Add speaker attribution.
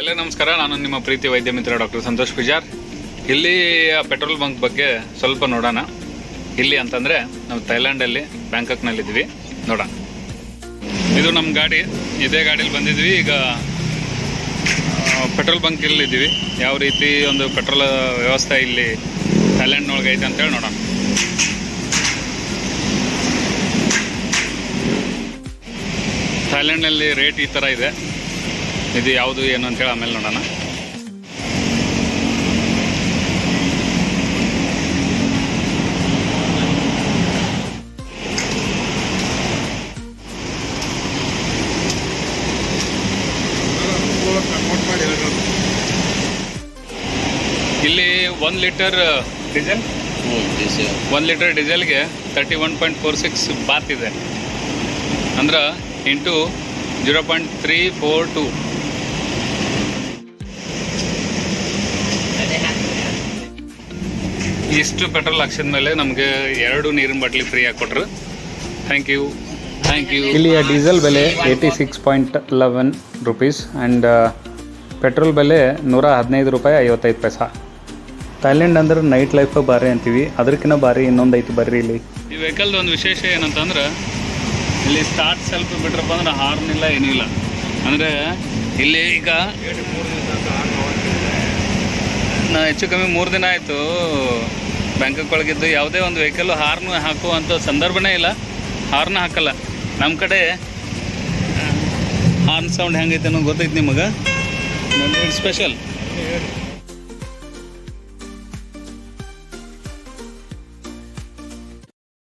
Speaker 1: ಎಲ್ಲ ನಮಸ್ಕಾರ. ನಾನು ನಿಮ್ಮ ಪ್ರೀತಿ ವೈದ್ಯ ಮಿತ್ರ ಡಾಕ್ಟರ್ ಸಂತೋಷ್ ಪೂಜಾರ್. ಇಲ್ಲಿ ಪೆಟ್ರೋಲ್ ಬಂಕ್ ಬಗ್ಗೆ ಸ್ವಲ್ಪ ನೋಡೋಣ. ಇಲ್ಲಿ ಅಂತಂದರೆ ನಾವು ಥೈಲ್ಯಾಂಡಲ್ಲಿ ಬ್ಯಾಂಕಾಕ್ನಲ್ಲಿದ್ವಿ ನೋಡೋಣ. ಇದು ನಮ್ಮ ಗಾಡಿ. ಇದೇ ಗಾಡಿಲಿ ಬಂದಿದ್ವಿ ಈಗ ಪೆಟ್ರೋಲ್ ಬಂಕ್ ಇದ್ದೀವಿ ಯಾವ ರೀತಿ ಒಂದು ಪೆಟ್ರೋಲ್ ವ್ಯವಸ್ಥೆ ಇಲ್ಲಿ ಥೈಲ್ಯಾಂಡ್ ಥೈಲ್ಯಾಂಡ್ನೊಳಗೆ ಐತೆ ಅಂತೇಳಿ ನೋಡೋಣ. ಥೈಲ್ಯಾಂಡ್ನಲ್ಲಿ ರೇಟ್ ಈ ಥರ ಇದೆ. ಇದು ಯಾವುದು ಏನು ಅಂತೇಳಿ ಆಮೇಲೆ ನೋಡೋಣ. ಇಲ್ಲಿ one litre diesel? One litre ಡೀಸೆಲ್ಗೆ thirty one point four six baht ಇದೆ. ಅಂದ್ರೆ into zero point three four two ಇಷ್ಟು ಪೆಟ್ರೋಲ್ ಹಾಕ್ಸಿದ ಮೇಲೆ ನಮಗೆ ಎರಡು ನೀರಿನ ಬಾಟ್ಲಿ ಫ್ರೀ ಆಗಿ ಕೊಟ್ರು. ಥ್ಯಾಂಕ್ ಯು ಥ್ಯಾಂಕ್ ಯು
Speaker 2: ಇಲ್ಲಿಯ ಡೀಸೆಲ್ ಬೆಲೆ eighty six point eleven rupees and petrol ಬೆಲೆ ನೂರ ಹದಿನೈದು ರೂಪಾಯಿ ಐವತ್ತೈದು ಪೈಸಾ. ಥೈಲ್ಯಾಂಡ್ ಅಂದ್ರೆ ನೈಟ್ ಲೈಫ್ ಬಾರಿ ಅಂತೀವಿ. ಅದಕ್ಕಿಂತ ಬಾರಿ ಇನ್ನೊಂದು ಐತಿ ಬರ್ರಿ ಇಲ್ಲಿ.
Speaker 1: ಈ ವೆಹಿಕಲ್ದು ಒಂದು ವಿಶೇಷ ಏನಂತಂದ್ರೆ ಇಲ್ಲಿ ಸ್ಟಾರ್ಟ್ ಸೆಲ್ಫ್ ಬಿಟ್ರಪ್ಪ ಅಂದ್ರೆ ಹಾರ್ನ್ ಇಲ್ಲ ಏನೂ ಇಲ್ಲ. ಅಂದರೆ ಇಲ್ಲಿ ಈಗ ನಾ ಹೆಚ್ಚು ಕಮ್ಮಿ ಮೂರು ದಿನ ಆಯಿತು. ಬ್ಯಾಂಕಾಕ್ ಒಳಗಿದ್ದು ಯಾವುದೇ ಒಂದು ವೆಹಿಕಲ್ಲು ಹಾರ್ನ್ ಹಾಕುವಂಥ ಸಂದರ್ಭನೇ ಇಲ್ಲ. ಹಾರ್ನ್ ಹಾಕಲ್ಲ. ನಮ್ಮ ಕಡೆ ಹಾರ್ನ್ ಸೌಂಡ್ ಹೆಂಗೈತೆ ಅನ್ನೋ ಗೊತ್ತೈತೆ ನಿಮಗೆ? ಸ್ಪೆಷಲ್